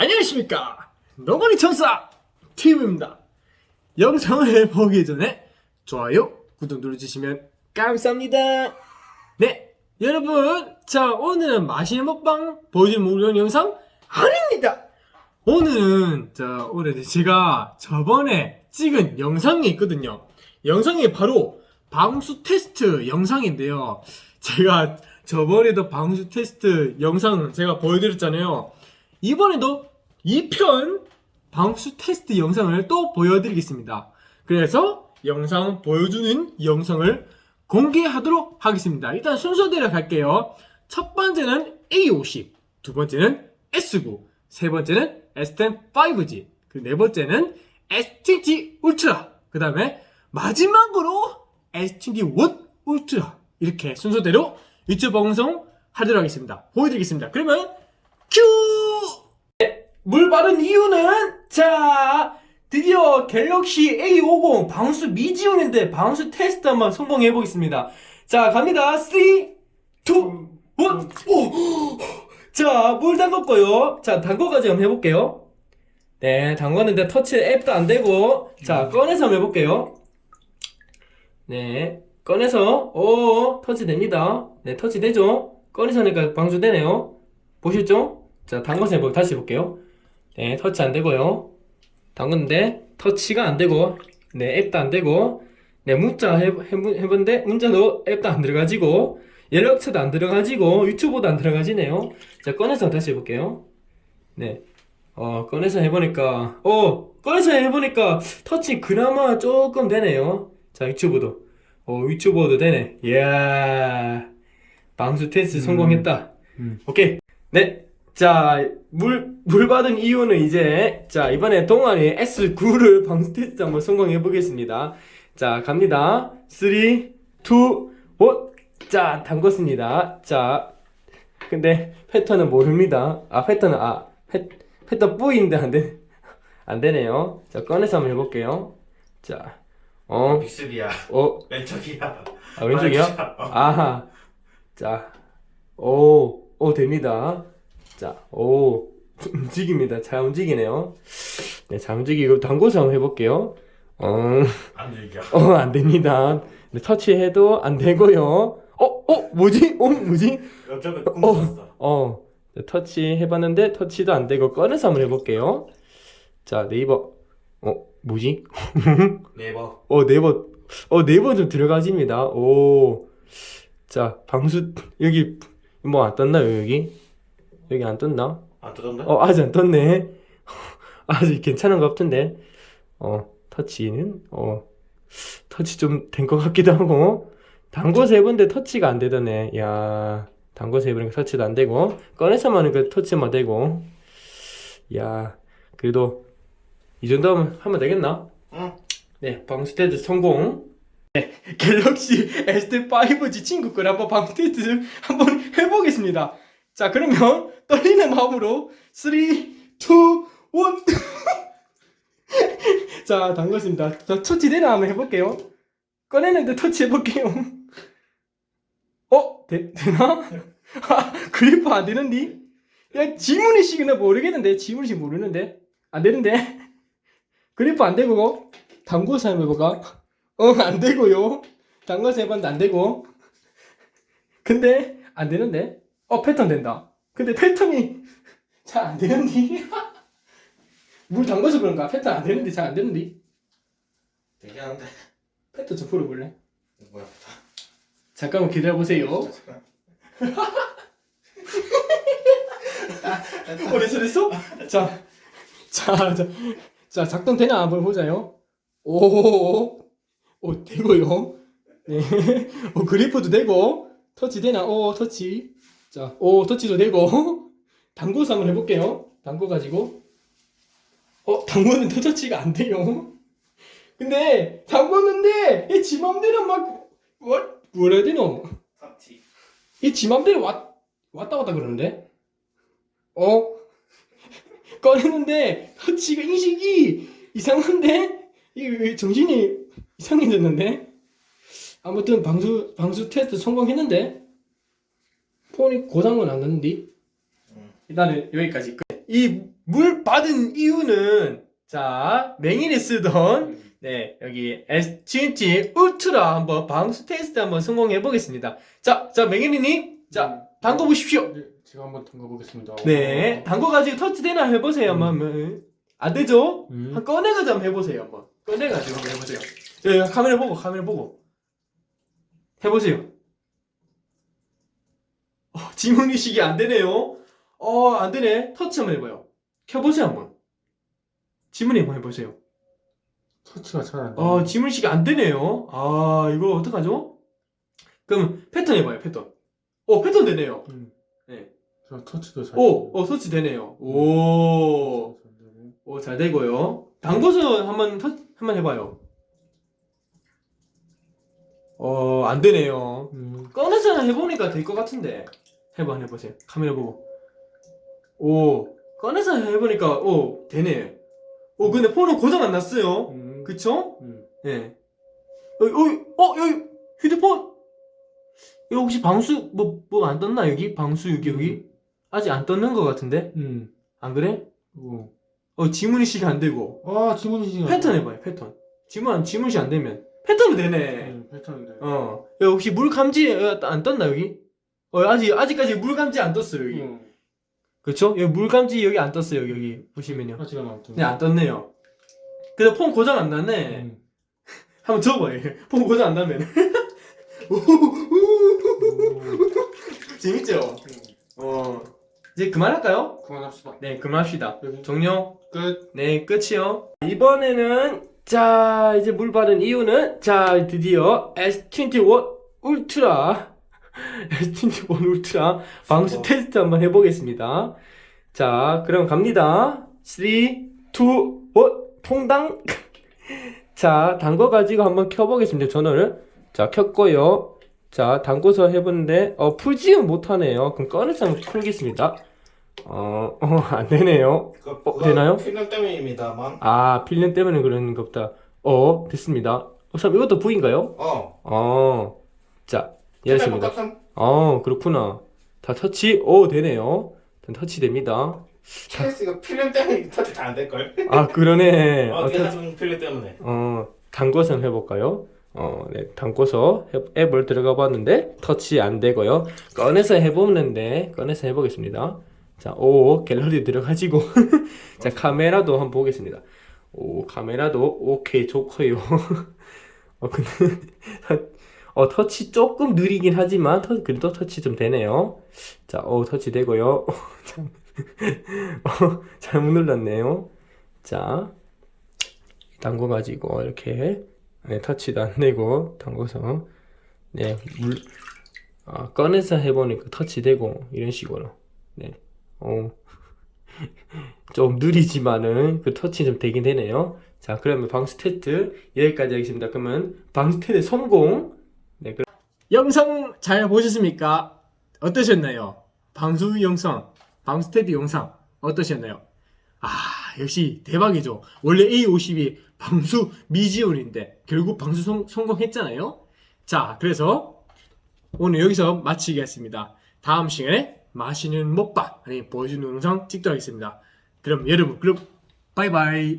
안녕하십니까. 너구리 천사 팀입니다. 영상을 보기 전에 좋아요 구독 눌러주시면 감사합니다. 네 여러분 자 오늘은 맛있는 먹방 보여주는 무료 영상 아닙니다. 오늘은 자 오늘 제가 저번에 찍은 영상이 있거든요. 영상이 바로 방수 테스트 영상인데요. 제가 저번에도 방수 테스트 영상 제가 보여드렸잖아요. 이번에도 2편 방수 테스트 영상을 또 보여드리겠습니다. 그래서 영상 보여주는 영상을 공개하도록 하겠습니다. 일단 순서대로 갈게요. 첫 번째는 A50, 두 번째는 S9, 세 번째는 S10 5G, 그리고 네 번째는 S20 울트라, 그 다음에 마지막으로 S21 울트라 이렇게 순서대로 유튜브 방송 하도록 하겠습니다. 보여드리겠습니다. 그러면 큐! 물 바른 이유는 자 드디어 갤럭시 A50 방수 미지원인데 방수 테스트 한번 성공해 보겠습니다. 자 갑니다. 3, 2, 1, 오! 자, 물 담궜고요. 자, 담궈가지고 한번 해볼게요. 네, 담궜는데 터치 앱도 안 되고. 자, 꺼내서 한번 해볼게요. 네, 꺼내서, 오, 터치 됩니다. 네, 터치 되죠? 꺼내서 하니까 방수 되네요. 보셨죠? 자, 담궈서 해보, 다시 해볼게요. 네, 터치 안 되고요. 담궜는데, 터치가 안 되고, 네, 앱도 안 되고, 네, 문자 해, 해, 해본데, 문자도 앱도 안 들어가지고, 연락처도 안 들어가지고, 유튜브도 안 들어가지네요. 자, 꺼내서 다시 해볼게요. 네. 어, 꺼내서 해보니까, 어, 꺼내서 해보니까, 터치 그나마 조금 되네요. 자, 유튜브도. 어, 유튜버도 되네. 이야. 방수 테스트 성공했다. 음. 오케이. 네. 자, 물, 물 받은 이유는 이제, 자, 이번에 동안이 S9를 방수 테스트 한번 성공해 보겠습니다. 자, 갑니다. 3, 2, 1. 자, 담궜습니다. 자, 근데 패턴은 모릅니다. 아, 패턴은, 아, 패, 패턴 뿌인데 안 돼, 안 되네요. 자, 꺼내서 한번 해볼게요. 자, 어, 빅스비야 어, 왼쪽이야 아, 왼쪽이요? 어. 아하. 자, 오, 오, 됩니다. 자, 오, 움직입니다. 잘 움직이네요. 네, 잘 움직이고, 담궈서 한번 해볼게요. 어, 안 어, 안 됩니다. 네, 터치해도 안 되고요. 어, 어, 뭐지? 어, 뭐지? 어, 꿈꿨어 어, 네, 터치 해봤는데, 터치도 안 되고, 꺼내서 한번 해볼게요. 자, 네이버. 어, 뭐지? 네이버 어, 네이버, 어, 네이버 좀 들어가집니다. 오. 자, 방수, 여기, 뭐 안 떴나요, 여기? 여기 안 떴나? 안 뜨던데? 어, 아직 안 떴네. 아직 괜찮은 것 같은데. 어, 터치는, 어, 터치 좀 된 것 같기도 하고. 담궈서 해본데 터치가 안 되더네. 야, 담궈서 해보니까 터치도 안 되고. 꺼내서만 하니까 터치만 되고. 야, 그래도, 이 정도면 하면 되겠나? 응 네, 방수 테스트 성공. 네, 갤럭시 S5G 친구 걸 한번 방수 테스트 한번 해보겠습니다. 자, 그러면 떨리는 마음으로 3, 2, 1. 자, 담궜습니다. 자, 터치 되나 한번 해볼게요. 꺼내는데 터치 해볼게요. 어? 되, 되나? 아, 그리프 안 되는데? 야, 지문이식이나 모르겠는데? 지문이식 모르는데? 안 되는데? 그리프 안 되고, 담궈서 한번 해볼까? 어, 안 되고요. 담궈서 해봤는데 안 되고. 근데, 안 되는데? 어, 패턴 된다. 근데 패턴이 잘 안 되는데? 물 담궈서 그런가? 패턴 안 되는데, 잘 안 되는데? 되긴 한데 패턴 좀 풀어볼래? 뭐야 잠깐만 기다려보세요. 어, 됐어, 됐어? 자, 자, 자, 자, 작동 되나 한번 보자요. 오, 오, 되고요. 네. 오, 그리프도 되고, 터치 되나? 오, 터치. 자, 오, 터치도 되고, 담궈서 한번 해볼게요. 담궈가지고. 어, 담궜는데 터치가 안 돼요. 근데, 담궜는데, 얘지 맘대로 막, 뭐, 뭐라 해야 되노? 터치 얘지 맘대로 왔, 왔다 갔다 그러는데? 어? 꺼냈는데 터치가 인식이 이상한데? 이게 왜 정신이 이상해졌는데? 아무튼 방수 방수 테스트 성공했는데 폰이 고장은 안 났는데 응. 일단은 여기까지 끝. 이 물 받은 이유는 자 맹인이 쓰던 음. 네 여기 S20 울트라 한번 방수 테스트 한번 성공해 보겠습니다. 자자 맹인이님 자 담궈 보십시오. 네, 제가 한번 담가 보겠습니다. 네 담궈 가지고 터치 되나 해보세요 한번 안 되죠? 음. 한 꺼내가지고 한번 해보세요 한번 꺼내가지고 한번 해보세요. 예, 카메라 보고 카메라 보고 해보세요. 어, 지문 의식이 안 되네요. 어, 안 되네. 터치 한번 해봐요. 켜보세요, 한번. 지문 한번 해보세요. 터치가 잘안 돼. 어, 지문 의식이 안 되네요. 아, 이거 어떡하죠? 그럼 패턴 해봐요, 패턴. 어, 패턴 되네요. 음. 네. 저 터치도 잘. 오, 어, 터치 되네요. 오, 잘 되고. 오, 잘 되고요. 담궈서 한번 터, 한번 해봐요. 어, 안 되네요. 음. 꺼내서 해보니까 될 것 같은데 해봐 해보세요 카메라 보고 오 꺼내서 해보니까 오 되네 오 근데 폰은 고장 안 났어요 음. 그쵸? 음. 예 어, 어, 어 여기 휴대폰 이거 혹시 방수 뭐 뭐 안 떴나 여기 방수 여기 여기 아직 안 떴는 것 같은데 음. 안 그래? 오. 어 지문이식 안 되고 아 지문이지. 패턴 해봐요 패턴 지문 지문이식 안 되면 패턴은 되네 음, 패턴인데. 어 여기 혹시 물 감지 어, 안 떴나 여기? 어 아직 아직까지 물 감지 안 떴어요 여기 음. 그렇죠? 여기 물 감지 여기 안 떴어요 여기, 여기 보시면요 터치가 나왔던. 네안 떴네요 근데 폰 고장 안 났네 음. 한번 줘봐요 폰 고장 안 나면 오. 재밌죠? 음. 어 이제 그만할까요? 그만합시다. 네 그만합시다 여기 종료 끝. 네 끝이요 이번에는 자 이제 물 받은 이유는 자 드디어 S21 울트라 S21 울트라 방수 어. 테스트 한번 해보겠습니다 자 그럼 갑니다 3 2 1 통당 자 담궈 가지고 한번 켜보겠습니다 전원을 자 켰고요 자 담궈서 해보는데 어 풀지는 못하네요 그럼 꺼내서 한번 풀겠습니다 어, 어 안 되네요 그, 어, 되나요? 필름 때문입니다만. 아, 필름 때문에 그러는 것보다. 어, 됐습니다. 어, 참, 이것도 V인가요? 어. 어, 자, 열었습니다. 똑같은. 어, 그렇구나. 다 터치, 오, 되네요. 다 터치 됩니다. 케이스가 필름 때문에 터치 잘안될 걸. 아, 그러네. 어, 어떻게 터- 하면 필름 때문에. 어, 담궈서 한번 해볼까요? 어, 네, 담궈서 해- 앱을 들어가 봤는데, 터치 안 되고요. 꺼내서 해보는데, 꺼내서 해보겠습니다. 자, 오, 갤러리 들어가지고. 자, 카메라도 한번 보겠습니다. 오, 카메라도 오케이, 좋고요. 어, 근데, 어, 터치 조금 느리긴 하지만, 터, 그래도 터치 좀 되네요. 자, 오, 터치 되고요. 참, 어, 잘못 눌렀네요. 자, 담궈가지고, 이렇게, 네, 터치도 안 되고, 담궈서, 네, 물, 아, 꺼내서 해보니까 터치되고, 이런 식으로. 네, 어, 좀 느리지만은 그 터치 좀 되긴 되네요. 자, 그러면 방수 테스트 여기까지 하겠습니다. 그러면 방수 테스트 성공. 영상 잘 보셨습니까? 어떠셨나요? 방수 영상, 테스트 영상 어떠셨나요? 아, 역시 대박이죠. 원래 A50이 방수 미지원인데 결국 방수 성, 성공했잖아요. 자, 그래서 오늘 여기서 마치겠습니다. 다음 시간에 맛있는 먹방 아니 보여주는 영상 찍도록 하겠습니다. 그럼 여러분 그럼 바이바이